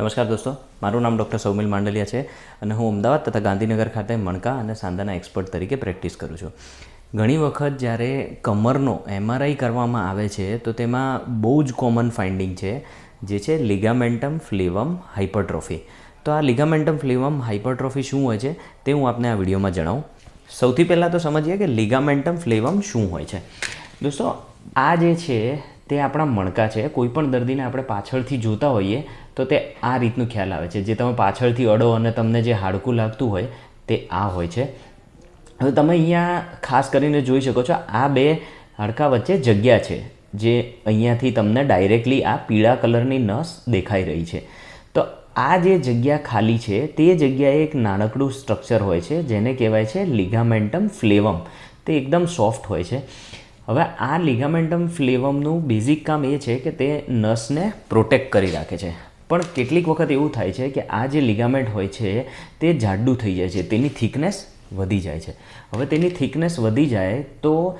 નમસ્કાર દોસ્તો, મારું નામ ડૉક્ટર સૌમિલ માંડલિયા છે અને હું અમદાવાદ તથા ગાંધીનગર ખાતે મણકા અને સાંધાના એક્સપર્ટ તરીકે પ્રેક્ટિસ કરું છું. ઘણી વખત જ્યારે કમરનો એમઆરઆઈ કરવામાં આવે છે, તો તેમાં બહુ જ કોમન ફાઇન્ડિંગ છે, જે છે લિગામેન્ટમ ફ્લેવમ હાઇપરટ્રોફી. તો આ લિગામેન્ટમ ફ્લેવમ હાઇપરટ્રોફી શું હોય છે, તે હું આપને આ વિડીયોમાં જણાવું. સૌથી પહેલાં તો સમજીએ કે લિગામેન્ટમ ફ્લેવમ શું હોય છે. દોસ્તો, આ જે છે તે આપણા મણકા છે. કોઈ પણ દર્દીને આપણે પાછળથી જોતા હોઈએ તો તે આ રીતનું ખ્યાલ આવે છે. જે તમે પાછળથી અડો અને તમને જે હાડકું લાગતું હોય તે આ હોય છે. હવે તમે અહીંયા ખાસ કરીને જોઈ શકો છો, આ બે હાડકા વચ્ચે જગ્યા છે, જે અહીંયાથી તમને ડાયરેક્ટલી આ પીળા કલરની નસ દેખાઈ રહી છે. તો આ જે જગ્યા ખાલી છે, તે જગ્યાએ એક નાનકડું સ્ટ્રક્ચર હોય છે, જેને કહેવાય છે લિગામેન્ટમ ફ્લેવમ. તે એકદમ સોફ્ટ હોય છે. હવે આ લિગામેન્ટમ ફ્લેવમનું બેઝિક કામ એ છે કે તે નસને પ્રોટેક્ટ કરી રાખે છે. પણ કેટલીક વખત એવું થાય છે કે આ જે લિગામેન્ટ હોય છે તે જાડું થઈ જાય છે, તેની થિકનેસ વધી જાય છે. હવે તેની થિકનેસ વધી જાય તો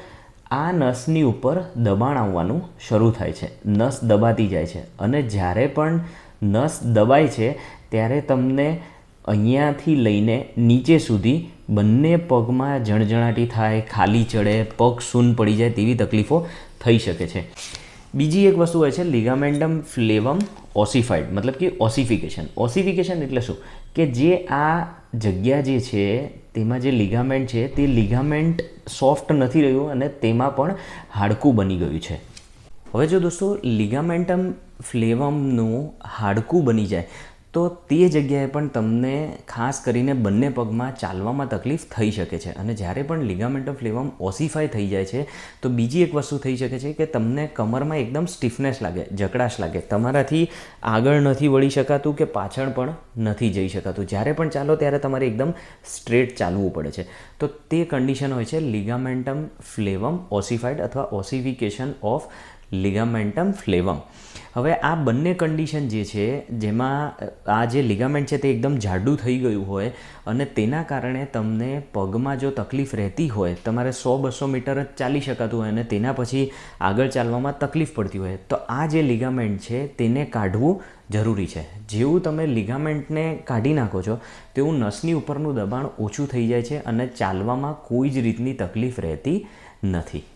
આ નસની ઉપર દબાણ આવવાનું શરૂ થાય છે. નસ દબાતી જાય છે. અને જ્યારે પણ નસ દબાય છે, ત્યારે તમને અહીંયાથી લઈને નીચે સુધી બંને પગમાં જણજણાટી થાય, ખાલી ચડે, પગ સૂન પડી જાય તેવી તકલીફો થઈ શકે છે. બીજી એક વસ્તુ હોય છે લિગામેન્ટમ ફ્લેવમ ઓસિફાઈડ મતલબ કે ઓસિફિકેશન. ઓસિફિકેશન એટલે શું? કે જે આ જગ્યા જે છે, તેમાં જે લિગામેન્ટ છે, તે લિગામેન્ટ સોફ્ટ નથી રહ્યું અને તેમાં પણ હાડકું બની ગયું છે. હવે જો દોસ્તો લિગામેન્ટમ ફ્લેવમનું હાડકું બની જાય તો તે જગ્યાએ પણ તમને ખાસ કરીને બંને પગમાં ચાલવામાં તકલીફ થઈ શકે છે. અને જ્યારે પણ લિગામેન્ટમ ફ્લેવમ ઓસિફાઈ થઈ જાય છે, તો બીજી એક વસ્તુ થઈ શકે છે કે તમને કમરમાં એકદમ સ્ટીફનેસ લાગે, જકડાશ લાગે. તમારાથી આગળ નથી વળી શકાતું કે પાછળ પણ નથી જઈ શકાતું. જ્યારે પણ ચાલો ત્યારે તમારે એકદમ સ્ટ્રેટ ચાલવું પડે છે. તો તે કન્ડિશન હોય છે લિગામેન્ટમ ફ્લેવમ ઓસિફાઈડ અથવા ઓસિફિકેશન ઓફ લિગામેન્ટમ ફ્લેવમ. હવે આ બંને કન્ડિશન જે છે, જેમાં આ જે લિગામેન્ટ છે તે એકદમ જાડું થઈ ગયું હોય અને તેના કારણે તમને પગમાં જો તકલીફ રહેતી હોય, તમારે સો બસો મીટર જ ચાલી શકાતું હોય અને તેના પછી આગળ ચાલવામાં તકલીફ પડતી હોય, તો આ જે લિગામેન્ટ છે તેને કાઢવું જરૂરી છે. જેવું તમે લિગામેન્ટને કાઢી નાખો છો, તેવું નસની ઉપરનું દબાણ ઓછું થઈ જાય છે અને ચાલવામાં કોઈ જ રીતની તકલીફ રહેતી નથી.